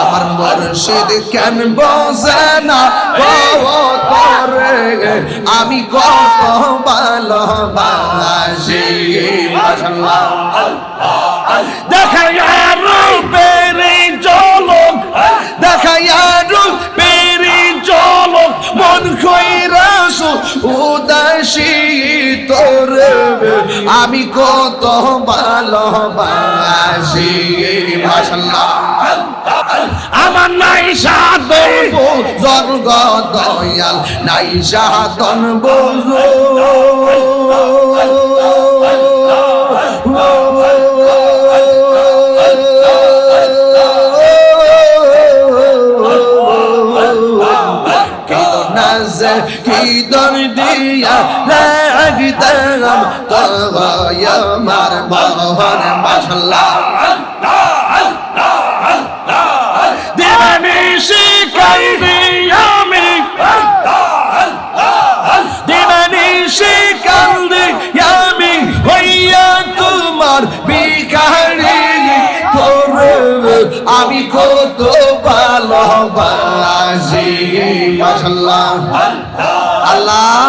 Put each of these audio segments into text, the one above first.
আমার মুর্শিদ কেন বোঝে না? আমি কত ভালোবাসি মাশাআল্লাহ। তোরে আমি কত ভালোবাসি। মাশাআল্লাহ। আমার নাই সাধন জর্গ দয়াল, নাই সাধন বোঝো কি দর দিয়া লাগতাম তবায় আমার মোহন মাশাল্লাহ দেবানি শিখাইবি আমি দেবানি শিখাইবি আমি হইয়া তোমার বিকারি আমি কত ভালোবাসি মাশাল্লাহ আল্লাহ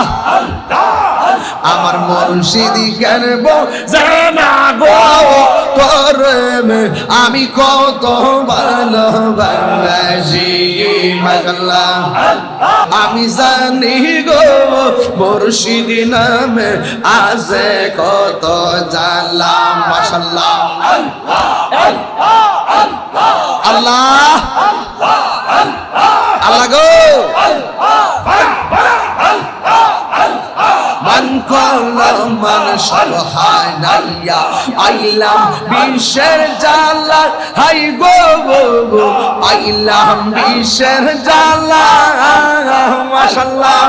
আমার মুর্শিদি কেনব জানা গো? তোরে আমি কত ভালোবাসি আমি জানি গো, মুর্শিদি নামে আছে কত জালা মাশাল্লাহ আল্লাহ। আল্লাহ গো। মান করলাম মান সবহানাইয়া আইলাম বিশ্বের জালা হাই গো গো আইলাম বিশ্বের জালা মাশাল্লাহ।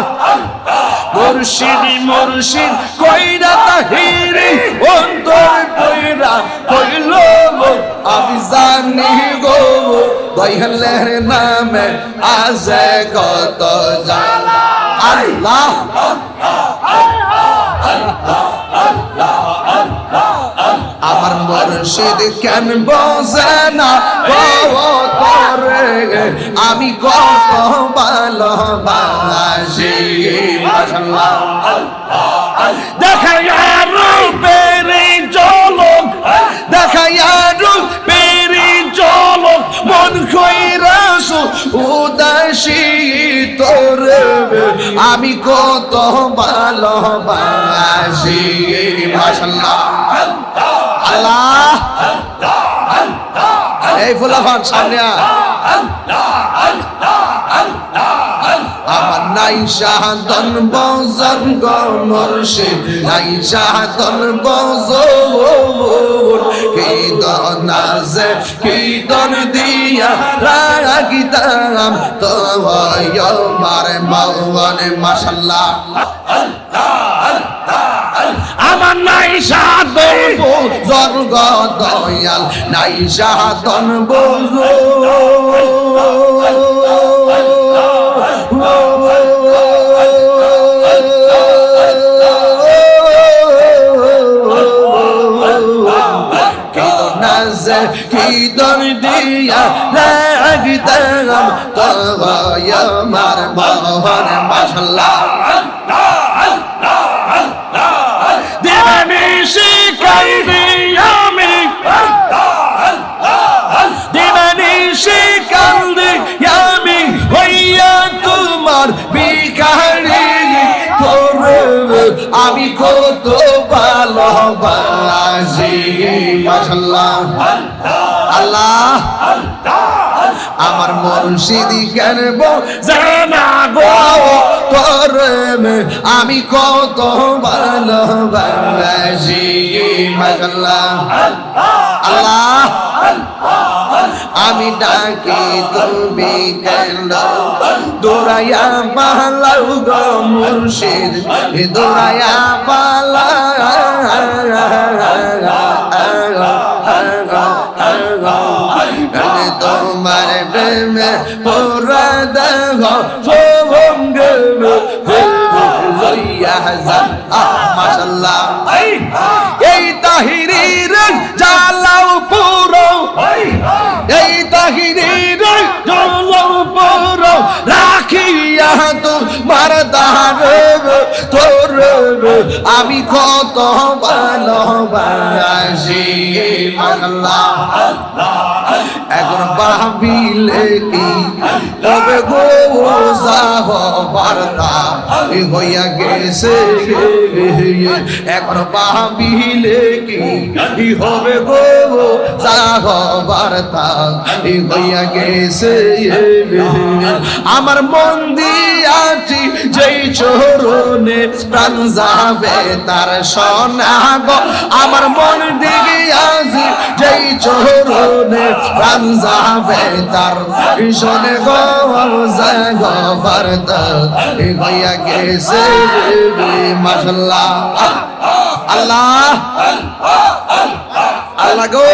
মুর্শিদি, মুর্শিদ, কইরা তাহিরি, অন্তর কইরা কইল আমি জানি গো দয়ালের নামে আছে কত জালা আল্লাহ। আমার মুর্শিদ কেন বোঝে না? করে আমি কত ভালোবাসি। মাশাআল্লাহ তোরে আমি কত ভালোবাসি। মাশাআল্লাহ। আল্লাহ। এই ফুলাফান, সামনে। আমার নাই শাহাদন বজন গো মুর্শিদ, নাই দনাজে কি দিয়া রাগিতাম? তো আমার মাওয়ানে, মাশাল্লাহ। আমার নাই সাধন জর্গ দয়াল, নাই সাধন বোঝো দিয়া লাগতাম তবায় আমার মোহন মাশাল্লাহ দেবানি শিখাইবি আমি দেবানি শিখাইবি আমি হইয়া তোমার বিকারি আমি কত ভালোবাসি আল্লাহ আমার মুর্শিদি কেনব জানা গো, তোরে আমি কত ভালোবাসি মাশাল্লাহ আল্লাহ, আমি ডাকি তুমি কেন দৌড়াইয়া পালাও গো মুর্শিদ দৌড়াইয়া পালা এই তাহিরির জালাও পুরো এই তাহিরির জালাও পুরো রাখিয়া তো মারদার তোর আমি কত ভালোবাসি এখন পাবিলে কি তবে গো যাহ বার্তা হইয়া গেছে। এখন ভাবিলে কি হবে গো যাহ বার্তা হইয়া গেছে। আমার মন দিয়াছি যেই চরণে প্রাণ যাবে তার সোনা গো আমার মন দিয়াছি যেই চরণে প্রাণ যাবে তার। শোনে গো জাগ বার্তা হইয়া গেছে মাসাল্লাহ আল্লাহ। আল্লাহ। গো